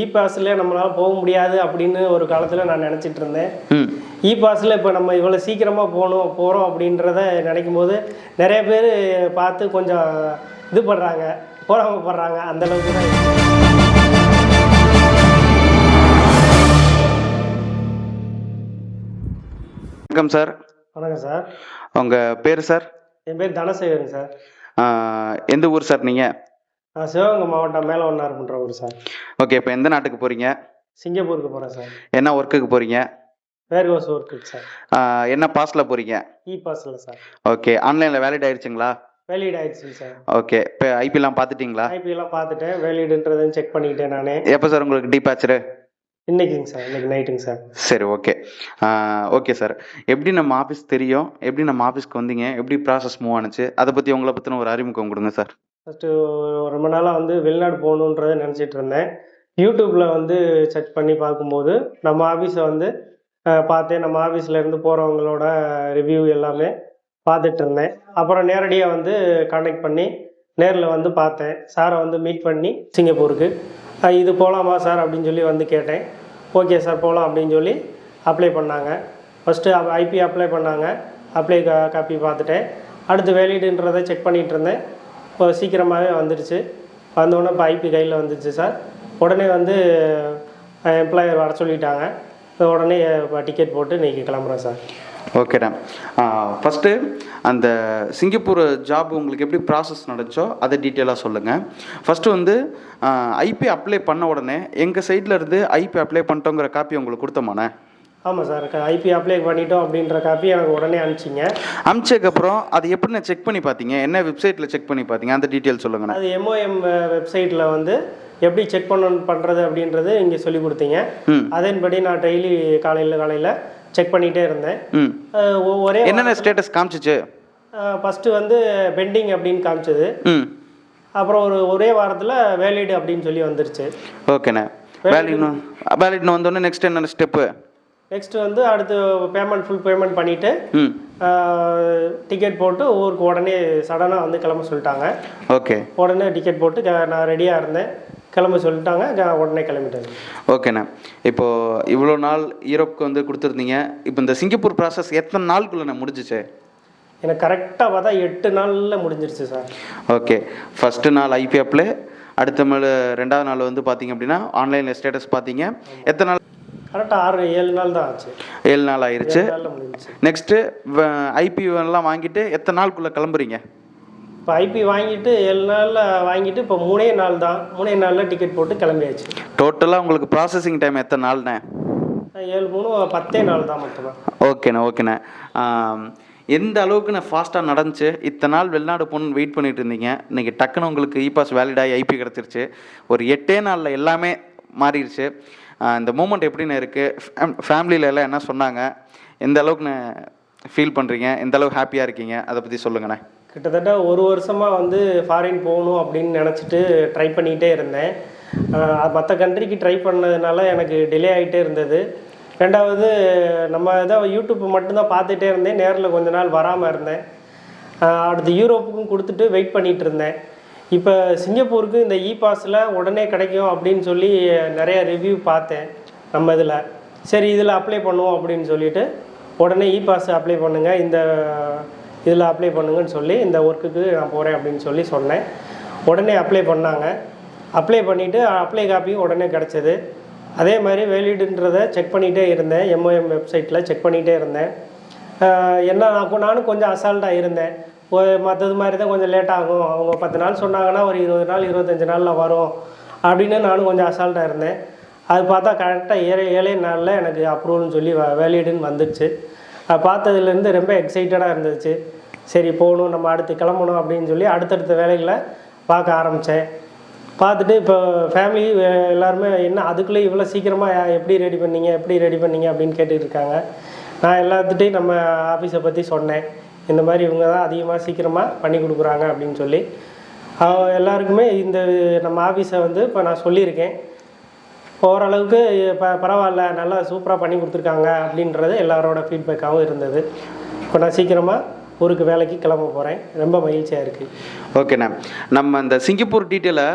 இ பாஸில் நம்மளால் போக முடியாது அப்படின்னு ஒரு காலத்தில் நான் நினச்சிட்டு இருந்தேன். இ பாஸில் இப்போ நம்ம இவ்வளோ சீக்கிரமாக போகணும் போகிறோம் அப்படின்றத நினைக்கும் போது நிறைய பேர் பார்த்து கொஞ்சம் இது பண்ணுறாங்க போகிறாங்க அந்த அளவுக்கு தான். வணக்கம் சார். வணக்கம் சார். உங்கள் பேர் சார்? என் பேர் தனசேகரன் சார். எந்த ஊர் சார் நீங்கள் நான் சிவகங்கை மாவட்டம் மேலே ஒன்றாருன்ற ஊர் சார். ஓகே இப்போ எந்த நாட்டுக்கு போகிறீங்க சிங்கப்பூருக்கு போகிறேன் சார். என்ன ஒர்க்குக்கு போகிறீங்க வேர் ஹவுஸ் ஒர்க்கு சார் என்ன பாஸில் போகிறீங்க இ பாஸில் சார். ஓகே ஆன்லைனில் வேலிட் ஆயிடுச்சுங்களா? வேலிட் ஆயிடுச்சு சார். ஓகே இப்போ ஐபிலாம் பார்த்துட்டிங்களா? ஐபிஎல்லாம் பார்த்துட்டேன் வேலிடுன்றதையும் செக் பண்ணிக்கிட்டேன் நானே. எப்போ சார் உங்களுக்கு டீபாச்சரு இன்னைக்குங்க சார் இன்னைக்கு நைட்டுங்க சார். சரி ஓகே. Okay sir. எப்படி நம்ம ஆஃபீஸ் தெரியும்? எப்படி நம்ம ஆஃபீஸ்க்கு வந்தீங்க? எப்படி ப்ராசஸ் மூவ் ஆனுச்சு? அதை பற்றி உங்களை பற்றின ஒரு அறிமுகம் கொடுங்க சார். ஃபஸ்ட்டு ரொம்ப நாளாக வந்து வெளிநாடு போகணுன்றதை நினச்சிட்டு இருந்தேன். யூடியூப்பில் வந்து சர்ச் பண்ணி பார்க்கும்போது நம்ம ஆஃபீஸை வந்து பார்த்தேன். நம்ம ஆஃபீஸில் இருந்து போகிறவங்களோட ரிவ்யூ எல்லாமே பார்த்துட்டு இருந்தேன். அப்புறம் நேரடியாக வந்து காண்டாக்ட் பண்ணி நேரில் வந்து பார்த்தேன். சாரை வந்து மீட் பண்ணி சிங்கப்பூருக்கு. இது போகலாமா சார் அப்படின்னு சொல்லி வந்து கேட்டேன். ஓகே சார் போகலாம் அப்படின்னு சொல்லி அப்ளை பண்ணாங்க. ஃபஸ்ட்டு ஐபி அப்ளை பண்ணாங்க. அப்ளை கா காப்பி பார்த்துட்டேன். அடுத்து வேலிடுன்றதை செக் பண்ணிகிட்டு இருந்தேன். இப்போ சீக்கிரமாகவே வந்துடுச்சு. வந்தோடனே இப்போ ஐபி கையில் வந்துடுச்சு சார் உடனே வந்து எம்ப்ளாயர் வர சொல்லிட்டாங்க. இப்போ உடனே இப்போ டிக்கெட் போட்டு இன்றைக்கி கிளம்புறேன் சார் ஓகேடா ஃபஸ்ட்டு அந்த சிங்கப்பூர் ஜாப் உங்களுக்கு எப்படி ப்ராசஸ் நடந்துச்சோ அதை டீட்டெயிலாக சொல்லுங்கள் ஃபஸ்ட்டு வந்து ஐபி அப்ளை பண்ண உடனே எங்கள் சைட்லேருந்து இருந்து ஐபி அப்ளை பண்ணிட்டோங்கிற காப்பி உங்களுக்கு கொடுத்தோமாண்ணே? ஆமாம் சார் ஐபி அப்ளை பண்ணிட்டோம் அப்படின்ற காப்பி எனக்கு உடனே அனுப்பிச்சிங்க. அமிச்சதுக்கப்புறம் அது எப்படி செக் பண்ணி பார்த்தீங்க? என்ன வெப்சைட்டில் செக் பண்ணி பார்த்தீங்க? அந்த டீட்டெயில் சொல்லுங்கண்ணே அது எம்ஓஎம் வெப்சைட்டில் வந்து எப்படி செக் பண்ணணும் பண்ணுறது அப்படின்றது இங்கே சொல்லி கொடுத்தீங்க. ம். அதன்படி நான் டெய்லி காலையில் காலையில் செக் பண்ணிகிட்டே இருந்தேன். ஒரே என்னென்ன ஸ்டேட்டஸ் காமிச்சிச்சு? ஃபஸ்ட்டு வந்து பெண்டிங் அப்படின்னு காமிச்சது. ம். அப்புறம் ஒரு ஒரே வாரத்தில் வேலிடு அப்படின்னு சொல்லி வந்துருச்சு. ஓகேண்ணே. வேலிட்னு வேலிட்னு வந்தோடனே நெக்ஸ்ட் என்னென்ன ஸ்டெப்பு நெக்ஸ்ட் வந்து அடுத்து பேமெண்ட் ஃபுல் பேமெண்ட் பண்ணிவிட்டு ம். டிக்கெட் போட்டு ஊருக்கு உடனே சடனாக வந்து கிளம்ப சொல்லிட்டாங்க. ஓகே. உடனே டிக்கெட் போட்டு நான் ரெடியாக இருந்தேன். கிளம்ப சொல்லிட்டாங்க. உடனே கிளம்பிட்டேன். ஓகேண்ணே. இப்போது இவ்வளோ நாள் யூரோப்க்கு வந்து கொடுத்துருந்தீங்க. இப்போ இந்த சிங்கப்பூர் ப்ராசஸ் எத்தனை நாளுக்குள்ளே முடிஞ்சிச்சு? எனக்கு கரெக்டாக பார்த்தா எட்டு நாளில் முடிஞ்சிருச்சு சார் ஓகே. ஃபஸ்ட்டு நாள் ஐபி அப்ளை அடுத்த நாள் ரெண்டாவது நாள் வந்து பார்த்தீங்க அப்படின்னா ஆன்லைனில் ஸ்டேட்டஸ் பார்த்தீங்க. எத்தனை நாள்? கரெக்டாக ஆறு ஏழு நாள் தான் ஆச்சு. ஏழு நாள் முடிஞ்சிச்சு. நெக்ஸ்ட்டு ஐபி எல்லாம் வாங்கிட்டு எத்தனை நாளுக்குள்ளே கிளம்புறீங்க? இப்போ ஐபி வாங்கிட்டு ஏழு நாளில் வாங்கிட்டு இப்போ மூணே நாள் தான். மூணே நாளில் டிக்கெட் போட்டு கிளம்பியாச்சு. டோட்டலாக உங்களுக்கு ப்ராசஸிங் டைம் எத்தனை நாள்ண்ணே? ஏழு மூணு பத்தே நாள் தான் மொத்தமாக ஓகேண்ணே ஓகேண்ணே. எந்த அளவுக்கு நான் ஃபாஸ்ட்டாக நடந்துச்சு? இத்தனை நாள் வெளிநாடு போகணுன்னு வெயிட் பண்ணிட்டு இருந்தீங்க. இன்னைக்கு டக்குன்னு உங்களுக்கு இ பாஸ் வேலிடாகி ஐபி கிடச்சிருச்சு. ஒரு எட்டே நாளில் எல்லாமே மாறிடுச்சு. இந்த மூமெண்ட் எப்படிண்ணே இருக்குது ஃபேமிலியில எல்லாம் என்ன சொன்னாங்க? எந்த அளவுக்கு ஃபீல் பண்ணுறீங்க எந்த அளவுக்கு ஹாப்பியாக இருக்கீங்க? அதை பற்றி சொல்லுங்கண்ணே. கிட்டத்தட்ட ஒரு வருஷமாக வந்து ஃபாரின் போகணும் அப்படின்னு நினச்சிட்டு ட்ரை பண்ணிகிட்டே இருந்தேன். மற்ற கண்ட்ரிக்கு ட்ரை பண்ணதுனால எனக்கு டிலே ஆகிட்டே இருந்தது. ரெண்டாவது நம்ம இதை யூடியூப் மட்டும்தான் பார்த்துட்டே இருந்தேன். நேரில் கொஞ்ச நாள் வராமல் இருந்தேன். அடுத்து யூரோப்புக்கும் கொடுத்துட்டு வெயிட் பண்ணிகிட்டு இருந்தேன். இப்போ சிங்கப்பூருக்கு இந்த இ பாஸில் உடனே கிடைக்கும் அப்படின்னு சொல்லி நிறைய ரிவ்யூ பார்த்தேன் நம்ம இதில். சரி இதில் அப்ளை பண்ணுவோம் அப்படின்னு சொல்லிட்டு உடனே இ பாஸ் அப்ளை பண்ணுங்கள் இந்த இதில் அப்ளை பண்ணுங்கன்னு சொல்லி இந்த ஒர்க்குக்கு நான் போகிறேன் அப்படின்னு சொல்லி சொன்னேன். உடனே அப்ளை பண்ணாங்க. அப்ளை பண்ணிவிட்டு அப்ளை காப்பியும் உடனே கிடச்சிது. அதே மாதிரி வேலிடுன்றதை செக் பண்ணிகிட்டே இருந்தேன். எம்ஓஎம் வெப்சைட்டில் செக் பண்ணிகிட்டே இருந்தேன். என்ன நான் நானும் கொஞ்சம் அசால்ட்டாக இருந்தேன். மற்றது மாதிரி தான் கொஞ்சம் லேட் ஆகும். அவங்க பத்து நாள் சொன்னாங்கன்னா ஒரு இருபது நாள் இருபத்தஞ்சி நாளில் வரும் அப்படின்னு நானும் கொஞ்சம் அசால்ட்டாக இருந்தேன். அது பார்த்தா கரெக்டாக ஏழை ஏழை நாளில் எனக்கு அப்ரூவல்னு சொல்லி வேலிடுன்னு வந்துடுச்சு அது பார்த்ததுலேருந்து ரொம்ப எக்ஸைட்டடாக இருந்துச்சு. சரி போகணும் நம்ம அடுத்து கிளம்பணும் அப்படின்னு சொல்லி அடுத்தடுத்த வேலைகளை பார்க்க ஆரம்பித்தேன் பார்த்துட்டு இப்போ ஃபேமிலி எல்லாருமே என்ன அதுக்குள்ளே இவ்வளோ சீக்கிரமாக எப்படி ரெடி பண்ணீங்க எப்படி ரெடி பண்ணீங்க அப்படின்னு கேட்டுட்டு இருக்காங்க. நான் எல்லாத்துட்டையும் நம்ம ஆஃபீஸை பற்றி சொன்னேன். இந்த மாதிரி இவங்க தான் அதிகமாக சீக்கிரமாக பண்ணி கொடுக்குறாங்க அப்படின்னு சொல்லி அவங்க எல்லாருக்குமே இந்த நம்ம ஆஃபீஸை வந்து இப்போ நான் சொல்லியிருக்கேன். ஓரளவுக்கு ப பரவாயில்ல நல்லா சூப்பராக பண்ணி கொடுத்துருக்காங்க அப்படின்றது எல்லாரோட ஃபீட்பேக்காகவும் இருந்தது. இப்போ நான் சீக்கிரமாக ஊருக்கு வேலைக்கு கிளம்ப போகிறேன் ரொம்ப மகிழ்ச்சியாக இருக்குது ஓகேண்ணே நம்ம இந்த சிங்கப்பூர் டீட்டெயிலை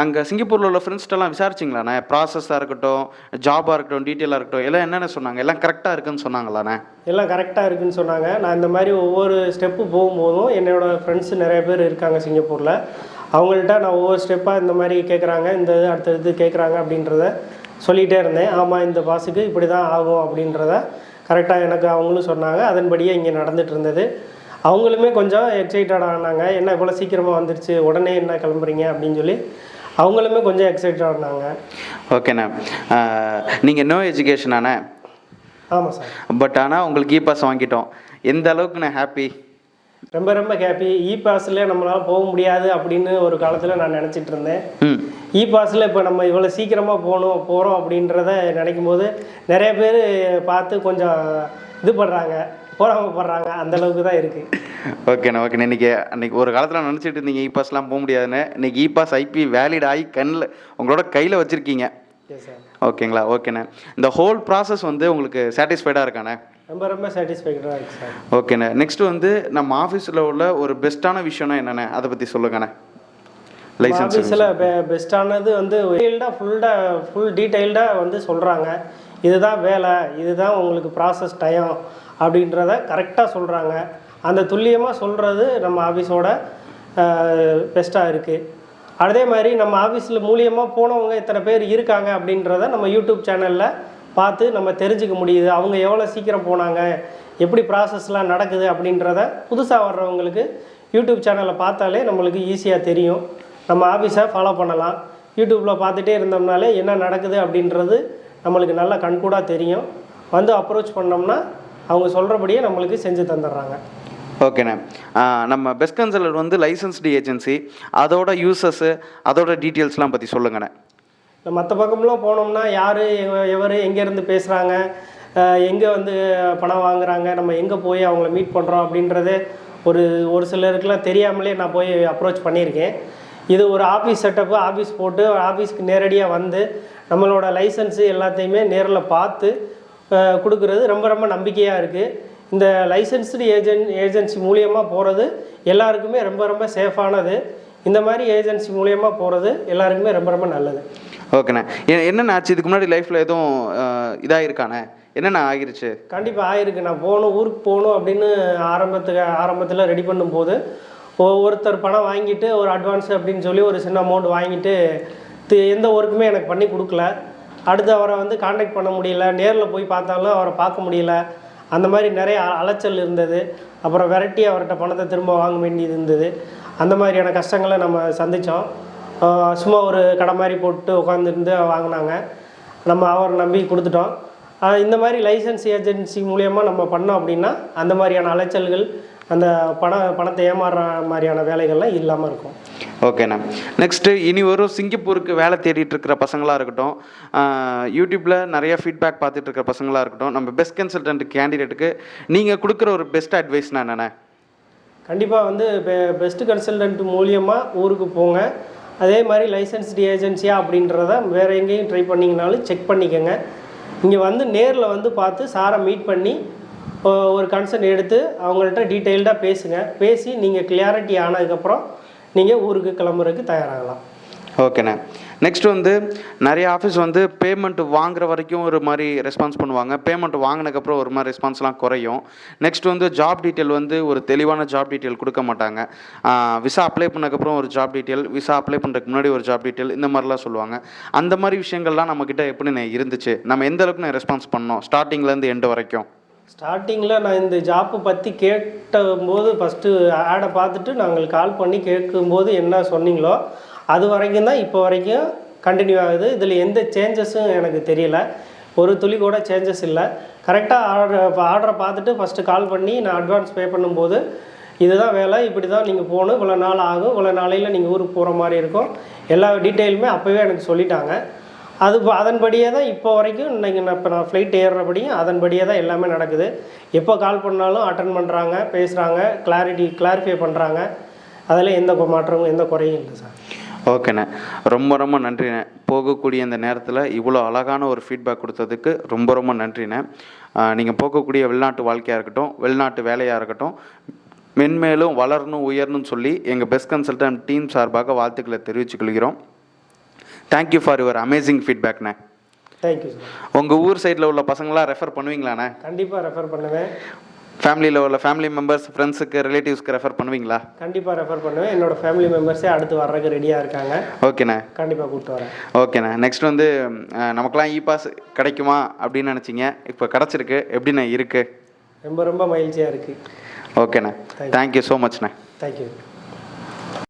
அங்கே சிங்கப்பூரில் உள்ள ஃப்ரெண்ட்ஸ்ட்டெல்லாம் விசாரிச்சிங்களாண்ணே ப்ராசஸாக இருக்கட்டும் ஜாபாக இருக்கட்டும் டீட்டெயிலாக இருக்கட்டும் எல்லாம் என்னென்ன சொன்னாங்க? எல்லாம் கரெக்டாக இருக்குன்னு சொன்னாங்களாண்ணே எல்லாம் கரெக்டாக இருக்குன்னு சொன்னாங்க. நான் இந்த மாதிரி ஒவ்வொரு ஸ்டெப்பு போகும்போதும் என்னோட ஃப்ரெண்ட்ஸ் நிறைய பேர் இருக்காங்க சிங்கப்பூரில். அவங்கள்ட்ட நான் ஒவ்வொரு ஸ்டெப்பாக இந்த மாதிரி கேட்குறாங்க இந்த இது அடுத்த இது கேட்குறாங்க அப்படின்றத சொல்லிகிட்டே இருந்தேன். ஆமாம் இந்த பாஸுக்கு இப்படி தான் ஆகும் அப்படின்றத கரெக்டாக எனக்கு அவங்களும் சொன்னாங்க. அதன்படியே இங்கே நடந்துட்டு இருந்தது. அவங்களுமே கொஞ்சம் எக்ஸைட்டட் ஆனாங்க. என்ன இவ்வளோ சீக்கிரமாக வந்துருச்சு? உடனே என்ன கிளம்புறீங்க? அப்படின்னு சொல்லி அவங்களுமே கொஞ்சம் எக்ஸைட்டட் ஆனாங்க. ஓகேண்ணே நீங்கள் நோ எஜுகேஷனாண்ணே ஆமாம் சார் பட் ஆனால் உங்களுக்கு இ பாஸ் வாங்கிட்டோம். எந்த அளவுக்கு நான் ஹாப்பி ரொம்ப ரொம்ப ஹாப்பி இ பாஸில் நம்மளால் போக முடியாது அப்படின்னு ஒரு காலத்தில் நான் நினச்சிட்டு இருந்தேன். இ பாஸில் இப்போ நம்ம இவ்வளோ சீக்கிரமாக போகணும் போகிறோம் அப்படின்றத நினைக்கும் போது நிறைய பேர் பார்த்து கொஞ்சம் இது பண்ணுறாங்க போகிறாமப்படுறாங்க அந்த அளவுக்கு தான் இருக்குது ஓகேண்ணே ஓகேண்ணே. இன்றைக்கி அன்றைக்கி ஒரு காலத்தில் நினச்சிட்டு இருந்தீங்க இ பாஸ்லாம் போக முடியாதுன்னு. இன்றைக்கி இ பாஸ் ஐபி வேலிட் ஆகி கண்ணில் உங்களோட கையில் வச்சுருக்கீங்க. ஓகேங்களா? ஓகேண்ணே. இந்த ஹோல் ப்ராசஸ் வந்து உங்களுக்கு சாட்டிஸ்ஃபைடாக இருக்காண்ணே? ரொம்ப ரொம்ப சாட்டிஸ்ஃபைடாக இருக்குது சார் ஓகேண்ணே. நெக்ஸ்ட் வந்து நம்ம ஆஃபீஸில் உள்ள ஒரு பெஸ்ட்டான விஷயம்னா என்னண்ணே? அதை பற்றி சொல்லுங்கண்ணே. லைசன்ஸ் ஆஃபீஸில் பெஸ்ட்டானது வந்து டீட்டெயில்டாக ஃபுல்லாக ஃபுல் டீட்டெயில்டாக வந்து சொல்கிறாங்க இதுதான் வேலை இதுதான் உங்களுக்கு ப்ராசஸ் டைம் அப்படின்றத கரெக்டாக சொல்கிறாங்க அந்த துல்லியமாக சொல்கிறது நம்ம ஆஃபீஸோட பெஸ்ட்டாக இருக்குது அதே மாதிரி நம்ம ஆஃபீஸில் மூலியமாக போனவங்க இத்தனை பேர் இருக்காங்க அப்படின்றத நம்ம யூடியூப் சேனலில் பார்த்து நம்ம தெரிஞ்சுக்க முடியுது. அவங்க எவ்வளோ சீக்கிரம் போனாங்க எப்படி ப்ராசஸ்லாம் நடக்குது அப்படின்றத புதுசாக வர்றவங்களுக்கு யூடியூப் சேனலை பார்த்தாலே நம்மளுக்கு ஈஸியாக தெரியும். நம்ம ஆஃபீஸை ஃபாலோ பண்ணலாம். யூடியூப்பில் பார்த்துட்டே இருந்தோம்னாலே என்ன நடக்குது அப்படின்றது நம்மளுக்கு நல்லா கண்கூடாக தெரியும். வந்து அப்ரோச் பண்ணோம்னா அவங்க சொல்கிறபடியே நம்மளுக்கு செஞ்சு தந்துடுறாங்க. ஓகேண்ணே நம்ம பெஸ்ட் கன்சல்ட் வந்து லைசன்ஸ்டு ஏஜென்சி அதோட யூசஸ்ஸு அதோட டீட்டெயில்ஸ்லாம் பற்றி சொல்லுங்கண்ணே மற்ற பக்கம்லாம் போனோம்னா யார் எவர் எங்கேருந்து பேசுகிறாங்க எங்கே வந்து பணம் வாங்குறாங்க நம்ம எங்கே போய் அவங்கள மீட் பண்ணுறோம் அப்படின்றது ஒரு ஒரு சிலருக்குலாம் தெரியாமலே நான் போய் அப்ரோச் பண்ணியிருக்கேன். இது ஒரு ஆஃபீஸ் செட்டப்பு ஆஃபீஸ் போட்டு ஆஃபீஸ்க்கு நேரடியாக வந்து நம்மளோட லைசன்ஸு எல்லாத்தையுமே நேரில் பார்த்து கொடுக்குறது. ரொம்ப ரொம்ப நம்பிக்கையாக இருக்குது இந்த லைசன்ஸ்டு ஏஜென் ஏஜென்சி மூலியமாக போகிறது எல்லாருக்குமே ரொம்ப ரொம்ப சேஃபானது. இந்த மாதிரி ஏஜென்சி மூலியமாக போகிறது எல்லாருக்குமே ரொம்ப ரொம்ப நல்லது. ஓகேண்ணே. என்னென்ன ஆச்சு? இதுக்கு முன்னாடி லைஃப்பில் எதுவும் இதாக இருக்காண்ணே என்னென்ன ஆகிருச்சு? கண்டிப்பாக ஆயிருக்கு. நான் போகணும் ஊருக்கு போகணும் அப்படின்னு ஆரம்பத்துக்கு ஆரம்பத்தில் ரெடி பண்ணும்போது ஒ- ஒருத்தர் பணம் வாங்கிட்டு ஒரு அட்வான்ஸ் அப்படின்னு சொல்லி ஒரு சின்ன அமௌண்ட் வாங்கிட்டு எந்த ஒர்க்குமே எனக்கு பண்ணி கொடுக்கல. அடுத்து அவரை வந்து காண்டாக்ட் பண்ண முடியல நேரில் போய் பார்த்தாலும் அவரை பார்க்க முடியல. அந்த மாதிரி நிறைய அ- அலைச்சல் இருந்தது. அப்புறம் விரட்டி அவர்கிட்ட பணத்தை திரும்ப வாங்க வேண்டியது இருந்தது. அந்த மாதிரியான கஷ்டங்களை நம்ம சந்தித்தோம் சும்மா ஒரு கடை மாதிரி போட்டு உட்காந்துருந்து வாங்கினாங்க. நம்ம அவரை நம்பி கொடுத்துட்டோம். இந்த மாதிரி லைசன்ஸ் ஏஜென்சி மூலயமா நம்ம பண்ணோம் அப்படின்னா அந்த மாதிரியான அலைச்சல்கள் அந்த பண பணத்தை ஏமாறுற மாதிரியான வேலைகள்லாம் இல்லாமல் இருக்கும். ஓகேண்ணா நெக்ஸ்ட்டு இனி வரும் சிங்கப்பூருக்கு வேலை தேடிட்டு இருக்கிற பசங்களாக இருக்கட்டும் யூடியூப்பில் நிறைய ஃபீட்பேக் பார்த்துட்டு இருக்கிற பசங்களாக இருக்கட்டும் நம்ம பெஸ்ட் கன்சல்டன்ட் கேண்டிடேட்டுக்கு நீங்கள் கொடுக்குற ஒரு பெஸ்ட் அட்வைஸ்னா என்னென்ன? கண்டிப்பாக வந்து பெ பெஸ்ட்டு கன்சல்டன்ட் மூலியமாக ஊருக்கு போங்க. அதே மாதிரி லைசன்ஸ்டு ஏஜென்சியா அப்படின்றத வேறு எங்கேயும் ட்ரை பண்ணிங்கனாலும் செக் பண்ணிக்கோங்க. இங்கே வந்து நேரில் வந்து பார்த்து சாரை மீட் பண்ணி ஒரு கன்சர்ன் எடுத்து அவங்கள்ட்ட டீட்டெயில்டாக பேசுங்க. பேசி நீங்கள் கிளியாரிட்டி ஆனதுக்கப்புறம் நீங்கள் ஊருக்கு கிளம்புறதுக்கு தயாராகலாம். ஓகேண்ணே. நெக்ஸ்ட் வந்து நிறைய ஆஃபீஸ் வந்து பேமெண்ட் வாங்குற வரைக்கும் ஒரு மாதிரி ரெஸ்பான்ஸ் பண்ணுவாங்க. பேமெண்ட் வாங்கினதுக்கப்புறம் ஒரு மாதிரி ரெஸ்பான்ஸ்லாம் குறையும். நெக்ஸ்ட் வந்து ஜாப் டீட்டெயில் வந்து ஒரு தெளிவான ஜாப் டீட்டெயில் கொடுக்க மாட்டாங்க. விசா அப்ளை பண்ணதுக்கப்புறம் ஒரு ஜாப் டீட்டெயில் விசா அப்ளை பண்ணுறதுக்கு முன்னாடி ஒரு ஜாப் டீட்டெயில் இந்த மாதிரிலாம் சொல்லுவாங்க. அந்த மாதிரி விஷயங்கள்லாம் நம்மக்கிட்ட எப்படிண்ணே இருந்துச்சு? நம்ம எந்த அளவுக்கு நான் ரெஸ்பான்ஸ் பண்ணோம் ஸ்டார்டிங்லேருந்து எண்டு வரைக்கும். ஸ்டார்டிங்கில் நான் இந்த ஜாப்பு பற்றி கேட்டபோது ஃபஸ்ட்டு ஆடை பார்த்துட்டு நாங்கள் கால் பண்ணி கேட்கும்போது என்ன சொன்னீங்களோ அது வரைக்கும் தான் இப்போ வரைக்கும் கண்டினியூ ஆகுது. இதில் எந்த சேஞ்சஸும் எனக்கு தெரியல. ஒரு துளி கூட சேஞ்சஸ் இல்லை. கரெக்டாக ஆர்டர் ஆர்டரை பார்த்துட்டு ஃபஸ்ட்டு கால் பண்ணி நான் அட்வான்ஸ் பே பண்ணும்போது இதுதான் வேலை இப்படி தான் நீங்கள் போகணும். இவ்வளோ நாள் ஆகும். இவ்வளோ நாளையில் நீங்கள் ஊருக்கு போகிற மாதிரி இருக்கும். எல்லா டீட்டெயிலுமே அப்போவே எனக்கு சொல்லிட்டாங்க. அது அதன்படியே தான் இப்போ வரைக்கும் இன்னைக்கு நான் இப்போ நான் ஃப்ளைட் ஏறுறபடியும் அதன்படியே தான் எல்லாமே நடக்குது. எப்போ கால் பண்ணாலும் அட்டன் பண்ணுறாங்க பேசுகிறாங்க கிளாரிட்டி கிளாரிஃபை பண்ணுறாங்க அதில் எந்த மாற்றமும் எந்த குறையும் இல்லை சார். ஓகேண்ணே ரொம்ப ரொம்ப நன்றிண்ணே. போகக்கூடிய இந்த நேரத்தில் இவ்வளோ அழகான ஒரு ஃபீட்பேக் கொடுத்ததுக்கு ரொம்ப ரொம்ப நன்றிண்ணே. நீங்கள் போகக்கூடிய வெளிநாட்டு வாழ்க்கையாக இருக்கட்டும் வெளிநாட்டு வேலையாக இருக்கட்டும் மென்மேலும் வளரணும் உயரணும்னு சொல்லி எங்கள் பெஸ்ட் கன்சல்டன்ட் டீம் சார்பாக வாழ்த்துக்களை தெரிவித்துக் கொள்கிறோம். Thank you for your amazing ஃபீட்பேக்ண்ணே thank you sir உங்கள் ஊர் சைடில் உள்ள பசங்களாம் ரெஃபர் பண்ணுவீங்களாண்ணே கண்டிப்பாக ரெஃபர் பண்ணுவேன். ஃபேமிலியில் உள்ள ஃபேமிலி மெம்பர்ஸ் ஃப்ரெண்ட்ஸுக்கு ரிலேட்டிவ்ஸ்க்கு ரெஃபர் பண்ணுவீங்களா? கண்டிப்பாக ரெஃபர் பண்ணுவேன். என்னோட ஃபேமிலி மெம்பர்ஸே அடுத்து வர்றதுக்கு ரெடியாக இருக்காங்க. ஓகேண்ணே கண்டிப்பாக கூப்பிட்டு வரேன். ஓகேண்ணே நெக்ஸ்ட் வந்து அஹ், நமக்கெல்லாம் இ பாஸ் கிடைக்குமா அப்படின்னு நினச்சிங்க. இப்போ கிடச்சிருக்கு. எப்படிண்ணே இருக்குது ரொம்ப ரொம்ப மகிழ்ச்சியாக இருக்குது ஓகேண்ணே தேங்க்யூ ஸோ மச்ண்ணே தேங்க்யூ